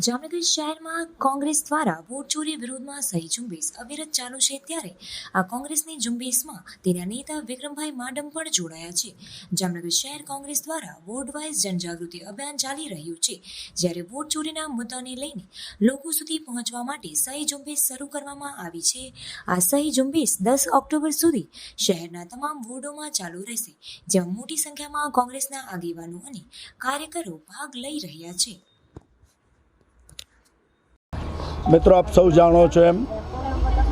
જામનગર શહેરમાં કોંગ્રેસ દ્વારા વોટ ચોરી વિરોધમાં સહી ઝુંબેશ અવિરત ચાલુ છે ત્યારે આ કોંગ્રેસની ઝુંબેશમાં તેના નેતા વિક્રમભાઈ માડમ પણ જોડાયા છે. જામનગર શહેર કોંગ્રેસ દ્વારા વોર્ડ વાઇઝ જનજાગૃતિ અભિયાન ચાલી રહ્યું છે. જ્યારે વોટ ચોરીના મુદ્દાને લઈને લોકો સુધી પહોંચવા માટે સહી ઝુંબેશ શરૂ કરવામાં આવી છે. આ સહી ઝુંબેશ દસ ઓક્ટોબર સુધી શહેરના તમામ વોર્ડોમાં ચાલુ રહેશે જેમાં મોટી સંખ્યામાં કોંગ્રેસના આગેવાનો અને કાર્યકરો ભાગ લઈ રહ્યા છે. મિત્રો, આપ સૌ જાણો છો એમ,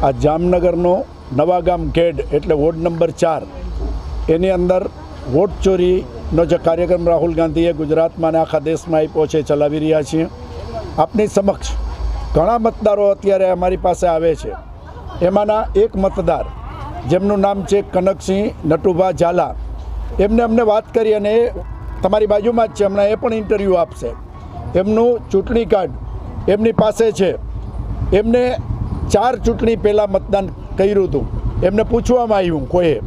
આ જામનગરનો નવાગામ ગેડ એટલે વોર્ડ નંબર ચાર, એની અંદર વોટ ચોરીનો જે કાર્યક્રમ રાહુલ ગાંધીએ ગુજરાતમાં અને આખા દેશમાં આપ્યો છે, ચલાવી રહ્યા છીએ. આપની સમક્ષ ઘણા મતદારો અત્યારે અમારી પાસે આવે છે. એમાંના એક મતદાર, જેમનું નામ છે કનકસિંહ નટુભા ઝાલા. એમને અમને વાત કરી અને તમારી બાજુમાં જ છે, હમણાં એ પણ ઇન્ટરવ્યૂ આપશે. એમનું ચૂંટણી કાર્ડ એમની પાસે છે. એમને ચાર ચૂંટણી પહેલાં મતદાન કર્યું હતું. એમને પૂછવામાં આવ્યું, કોઈએ?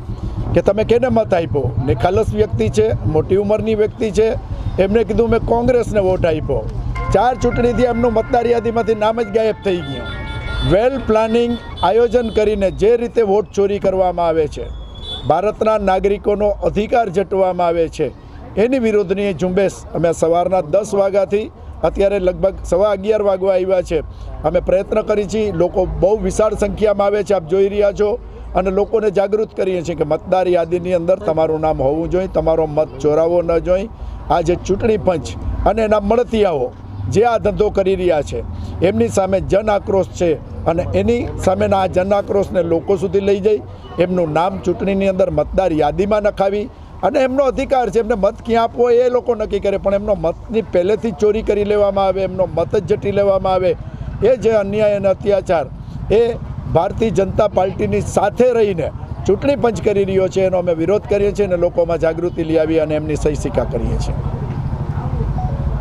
કે તમે કેને મત આપ્યો? નિખાલસ વ્યક્તિ છે, મોટી ઉંમરની વ્યક્તિ છે. એમને કીધું, મેં કોંગ્રેસને વોટ આપ્યો. ચાર ચૂંટણીથી એમનું મતદાર યાદીમાંથી નામ જ ગાયબ થઈ ગયું. વેલ પ્લાનિંગ આયોજન કરીને જે રીતે વોટ ચોરી કરવામાં આવે છે, ભારતના નાગરિકોનો અધિકાર જટવામાં આવે છે, એની વિરુદ્ધની ઝુંબેશ અમે સવારના દસ વાગ્યાથી અત્યારે લગભગ સવા અગિયાર વાગવા આવ્યા છે. અમે પ્રયત્ન કરી છીએ, લોકો બહુ વિશાળ સંખ્યામાં આવે છે, આપ જોઈ રહ્યા છો. અને લોકોને જાગૃત કરીએ છીએ કે મતદાર યાદીની અંદર તમારું નામ હોવું જોઈએ, તમારો મત ચોરાવો ન જોઈએ. આ જે ચૂંટણી પંચ અને એના મળતિયાઓ જે આ ધંધો કરી રહ્યા છે, એમની સામે જન આક્રોશ છે અને એની સામેના આ જન આક્રોશને લોકો સુધી લઈ જઈ, એમનું નામ ચૂંટણીની અંદર મતદાર યાદીમાં નખાવી અને એમનો અધિકાર છે, એમને મત ક્યાં આપવો એ લોકો નક્કી કરે, પણ એમનો મતની પહેલેથી ચોરી કરી લેવામાં આવે, એમનો મત જ જટી લેવામાં આવે, એ જે અન્યાય અને અત્યાચાર, એ ભારતીય જનતા પાર્ટીની સાથે રહીને ચૂંટણી પંચ કરી રહ્યો છે, એનો અમે વિરોધ કરીએ છીએ અને લોકોમાં જાગૃતિ લઈ આવી અને એમની સહી સિક્કા કરીએ છીએ.